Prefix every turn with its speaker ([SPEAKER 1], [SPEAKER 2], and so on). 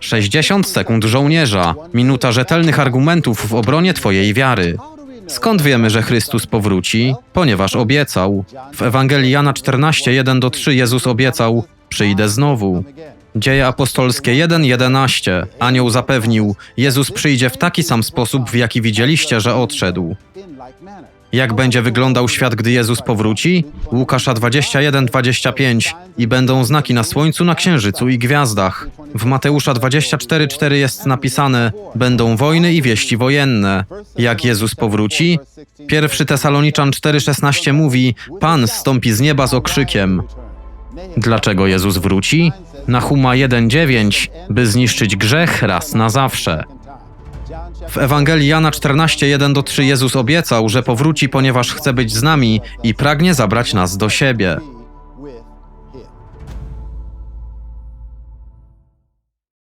[SPEAKER 1] 60 sekund żołnierza, minuta rzetelnych argumentów w obronie Twojej wiary. Skąd wiemy, że Chrystus powróci? Ponieważ obiecał. W Ewangelii Jana 14, 1-3 Jezus obiecał: Przyjdę znowu. Dzieje apostolskie 1:11. Anioł zapewnił: Jezus przyjdzie w taki sam sposób, w jaki widzieliście, że odszedł. Jak będzie wyglądał świat, gdy Jezus powróci? Łukasza 21:25 i będą znaki na słońcu, na księżycu i gwiazdach. W Mateusza 24:4 jest napisane: Będą wojny i wieści wojenne. Jak Jezus powróci? Pierwszy Tesaloniczan 4:16 mówi: Pan stąpi z nieba z okrzykiem. Dlaczego Jezus wróci? Nahuma 1:9, by zniszczyć grzech raz na zawsze. W Ewangelii Jana 14:1-3 Jezus obiecał, że powróci, ponieważ chce być z nami i pragnie zabrać nas do siebie.